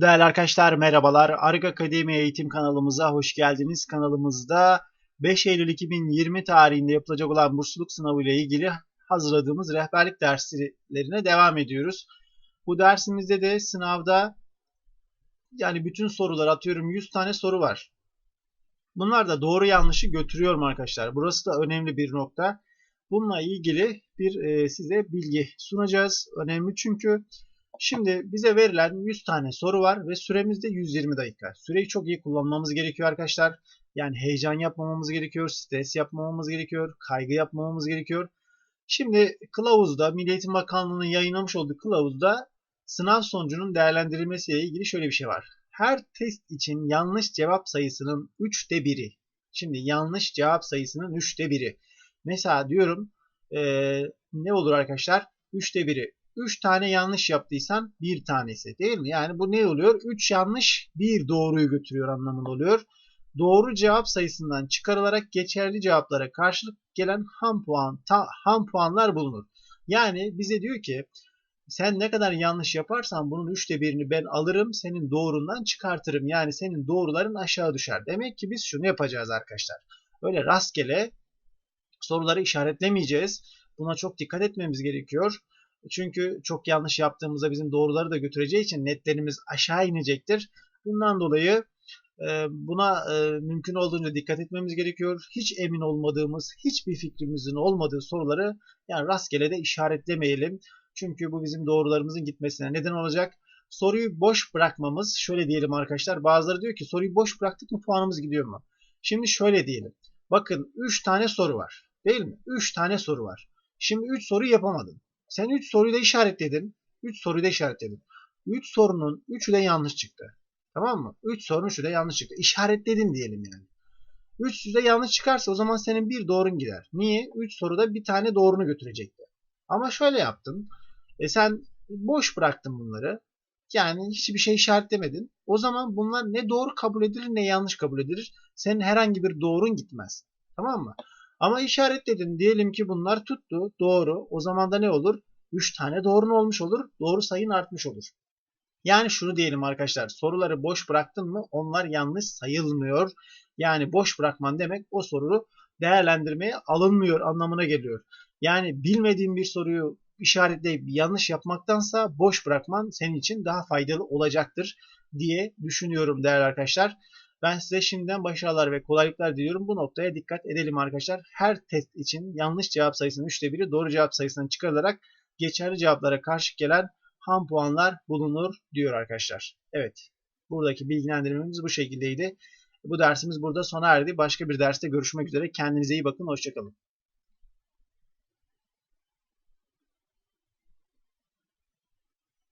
Değerli arkadaşlar merhabalar. Arık Akademi eğitim kanalımıza hoş geldiniz. Kanalımızda 5 Eylül 2020 tarihinde yapılacak olan bursluluk sınavı ile ilgili hazırladığımız rehberlik derslerine devam ediyoruz. Bu dersimizde de sınavda yani bütün sorular atıyorum 100 tane soru var. Bunlar da doğru yanlışı götürüyorum arkadaşlar. Burası da önemli bir nokta. Bununla ilgili bir e, size bilgi sunacağız. Önemli çünkü Şimdi bize verilen 100 tane soru var ve süremiz de 120 dakika. Süreyi çok iyi kullanmamız gerekiyor arkadaşlar. Yani heyecan yapmamamız gerekiyor, stres yapmamamız gerekiyor, kaygı yapmamamız gerekiyor. Şimdi kılavuzda, Milli Eğitim Bakanlığı'nın yayınlamış olduğu kılavuzda sınav sonucunun değerlendirilmesiyle ilgili şöyle bir şey var. Her test için yanlış cevap sayısının 3'te 1'i. Şimdi yanlış cevap sayısının 3'te 1'i. Mesela diyorum ee, ne olur arkadaşlar? 3'te 1'i 3 tane yanlış yaptıysan bir tanesi değil mi? Yani bu ne oluyor? 3 yanlış bir doğruyu götürüyor anlamında oluyor. Doğru cevap sayısından çıkarılarak geçerli cevaplara karşılık gelen ham puan ta, ham puanlar bulunur. Yani bize diyor ki sen ne kadar yanlış yaparsan bunun üçte birini ben alırım senin doğrundan çıkartırım. Yani senin doğruların aşağı düşer. Demek ki biz şunu yapacağız arkadaşlar. Öyle rastgele soruları işaretlemeyeceğiz. Buna çok dikkat etmemiz gerekiyor. Çünkü çok yanlış yaptığımızda bizim doğruları da götüreceği için netlerimiz aşağı inecektir. Bundan dolayı e, buna e, mümkün olduğunca dikkat etmemiz gerekiyor. Hiç emin olmadığımız, hiçbir fikrimizin olmadığı soruları yani rastgele de işaretlemeyelim. Çünkü bu bizim doğrularımızın gitmesine neden olacak. Soruyu boş bırakmamız, şöyle diyelim arkadaşlar. Bazıları diyor ki soruyu boş bıraktık mı puanımız gidiyor mu? Şimdi şöyle diyelim. Bakın 3 tane soru var. Değil mi? 3 tane soru var. Şimdi 3 soru yapamadın. Sen 3 soruyu da işaretledin. 3 soruyu da işaretledin. 3 sorunun 3'ü de yanlış çıktı. Tamam mı? 3 sorunun 3'ü de yanlış çıktı. İşaretledin diyelim yani. 3 de yanlış çıkarsa o zaman senin bir doğrun gider. Niye? 3 soruda bir tane doğrunu götürecekti. Ama şöyle yaptın. E sen boş bıraktın bunları. Yani hiçbir şey işaretlemedin. O zaman bunlar ne doğru kabul edilir ne yanlış kabul edilir. Senin herhangi bir doğrun gitmez. Tamam mı? Ama işaretledin. Diyelim ki bunlar tuttu. Doğru. O zaman da ne olur? 3 tane doğrun olmuş olur. Doğru sayın artmış olur. Yani şunu diyelim arkadaşlar. Soruları boş bıraktın mı onlar yanlış sayılmıyor. Yani boş bırakman demek o soruyu değerlendirmeye alınmıyor anlamına geliyor. Yani bilmediğin bir soruyu işaretleyip yanlış yapmaktansa boş bırakman senin için daha faydalı olacaktır diye düşünüyorum değerli arkadaşlar. Ben size şimdiden başarılar ve kolaylıklar diliyorum. Bu noktaya dikkat edelim arkadaşlar. Her test için yanlış cevap sayısının 3'te 1'i doğru cevap sayısından çıkarılarak geçerli cevaplara karşı gelen ham puanlar bulunur diyor arkadaşlar. Evet. Buradaki bilgilendirmemiz bu şekildeydi. Bu dersimiz burada sona erdi. Başka bir derste görüşmek üzere. Kendinize iyi bakın. Hoşçakalın.